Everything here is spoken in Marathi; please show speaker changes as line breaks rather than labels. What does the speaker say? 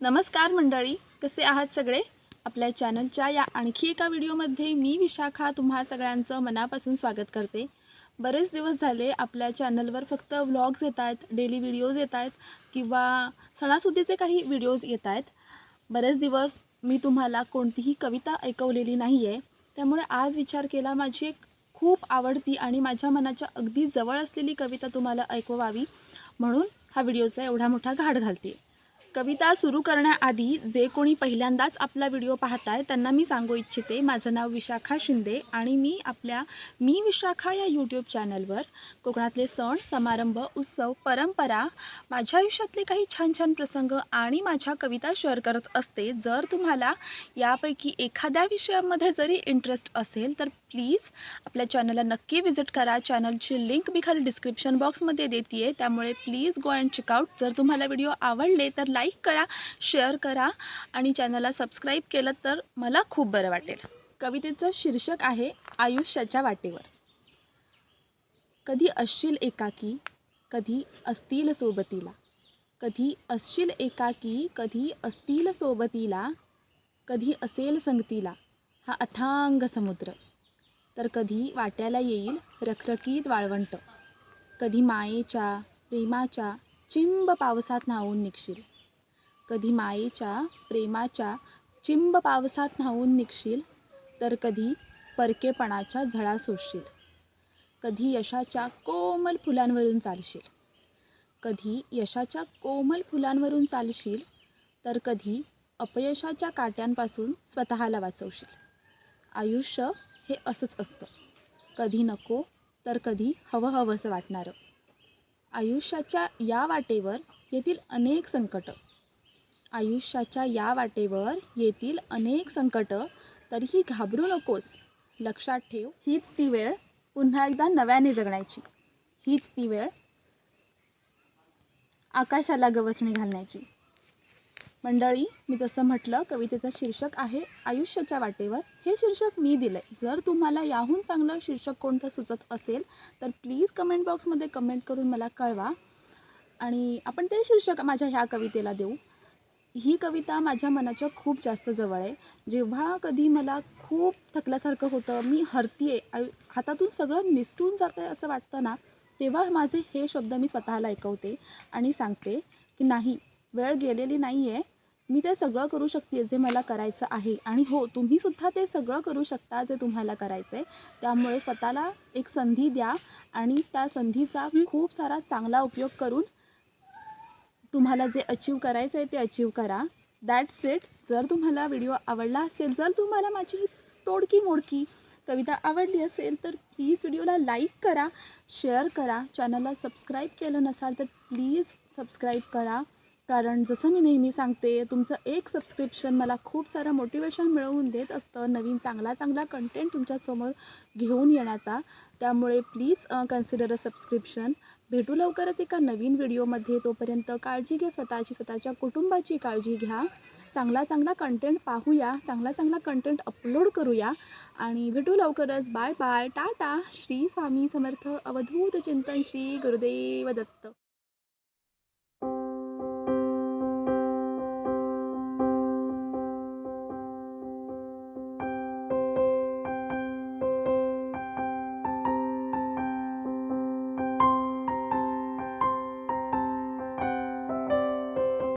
नमस्कार मंडळी कसे आहात सगळे? आपल्या चॅनलच्या या आणखी एका व्हिडिओमध्ये मी विशाखा तुम्हा सगळ्यांचं मनापासून स्वागत करते. बरेच दिवस झाले आपल्या चॅनलवर फक्त व्लॉग्स येत आहेत डेली व्हिडिओज येत आहेत किंवा सणासुदीचे काही व्हिडिओज येत आहेत. बरेच दिवस मी तुम्हाला कोणतीही कविता ऐकवलेली नाही आहे त्यामुळे आज विचार केला माझी एक खूप आवडती आणि माझ्या मनाच्या अगदी जवळ असलेली कविता तुम्हाला ऐकवावी म्हणून हा व्हिडिओचा एवढा मोठा घाट घालते. कविता सुरू करण्याआधी जे कोणी पहिल्यांदाच आपला व्हिडिओ पाहताय त्यांना मी सांगू इच्छिते. माझं नाव विशाखा शिंदे आणि मी आपल्या मी विशाखा या यूट्यूब चॅनलवर कोकणातले सण समारंभ उत्सव परंपरा माझ्या आयुष्यातले काही छान छान प्रसंग आणि माझ्या कविता शेअर करत असते. जर तुम्हाला यापैकी एखाद्या विषयामध्ये जरी इंटरेस्ट असेल तर प्लीज आपल्या चॅनलला नक्की व्हिजिट करा. चॅनलची लिंक मी खाली डिस्क्रिप्शन बॉक्समध्ये देते आहे त्यामुळे प्लीज गो अँड चेकआउट जर तुम्हाला व्हिडिओ आवडले तर लाईक करा शेअर करा आणि चॅनलला सबस्क्राईब केलं तर मला खूप बरं वाटेल. कवितेचं शीर्षक आहे आयुष्याच्या वाटेवर. कधी असशील एकाकी कधी असतील सोबतीला. कधी असशील एकाकी कधी असतील सोबतीला. कधी असेल संगतीला हा अथांग समुद्र. तर कधी वाट्याला येईल रखरखीत वाळवंट. कधी मायेच्या प्रेमाच्या चिंब पावसात न्हावून निघशील. कधी मायेच्या प्रेमाच्या चिंब पावसात न्हावून निघशील तर कधी परकेपणाच्या झळा सोडशील. कधी यशाच्या कोमल फुलांवरून चालशील. कधी यशाच्या कोमल फुलांवरून चालशील तर कधी अपयशाच्या काट्यांपासून स्वतःला वाचवशील. आयुष्य हे असंच असतं. कधी नको तर कधी हवं हवंसं वाटणारं. आयुष्याच्या या वाटेवर येतील अनेक संकटं. आयुष्याच्या या वाटेवर येतील अनेक संकटं तरीही घाबरू नकोस. लक्षात ठेव हीच ती वेळ पुन्हा एकदा नव्याने जगण्याची. हीच ती वेळ आकाशाला गवसणी घालण्याची. मंडळी मी जसं म्हटलं कवितेचं शीर्षक आहे आयुष्याच्या वाटेवर हे शीर्षक मी दिलं आहे जर तुम्हाला याहून चांगलं शीर्षक कोणतं सुचत असेल तर प्लीज कमेंट बॉक्समध्ये कमेंट करून मला कळवा. आणि आपण ते शीर्षक माझ्या ह्या कवितेला देऊ. ही कविता माझ्या मनाच्या खूप जास्त जवळ आहे. जेव्हा कधी मला खूप थकल्यासारखं होतं मी हरतीये आयु हातातून सगळं निसटून जातं आहे असं वाटतं ना तेव्हा माझे हे शब्द मी स्वतःला ऐकवते आणि सांगते की नाही वेळ गेलेली नाही आहे मी ते सगळं करू शकते जे मला करायचं आहे. आणि हो तुम्हीसुद्धा ते सगळं करू शकता जे तुम्हाला करायचं आहे त्यामुळे स्वतःला एक संधी द्या आणि त्या संधीचा खूप सारा चांगला उपयोग करून तुम्हाला जे अचीव करायचं आहे ते अचीव करा. दॅट्स इट जर तुम्हाला व्हिडिओ आवडला असेल जर तुम्हाला माझी तोडकी मोडकी कविता आवडली असेल तर प्लीज व्हिडिओला लाईक करा शेअर करा. चॅनलला सबस्क्राईब केलं नसाल तर प्लीज सबस्क्राईब करा. कारण जसं मी नेहमी सांगते तुमचं एक सबस्क्रिप्शन मला खूप सारं मोटिवेशन मिळवून देत असतं नवीन चांगला चांगला कंटेंट तुमच्यासमोर घेऊन येण्याचा. त्यामुळे प्लीज कन्सिडर अ सबस्क्रिप्शन भेटू लवकरच एका नवीन व्हिडिओमध्ये तोपर्यंत काळजी घ्या स्वतःची स्वतःच्या कुटुंबाची काळजी घ्या. चांगला चांगला कंटेंट पाहूया चांगला चांगला कंटेंट अपलोड करूया. आणि भेटू लवकरच. Bye bye tata. Shri Swami Samarth. Avdhoot Chintan Shri Gurudev Datta.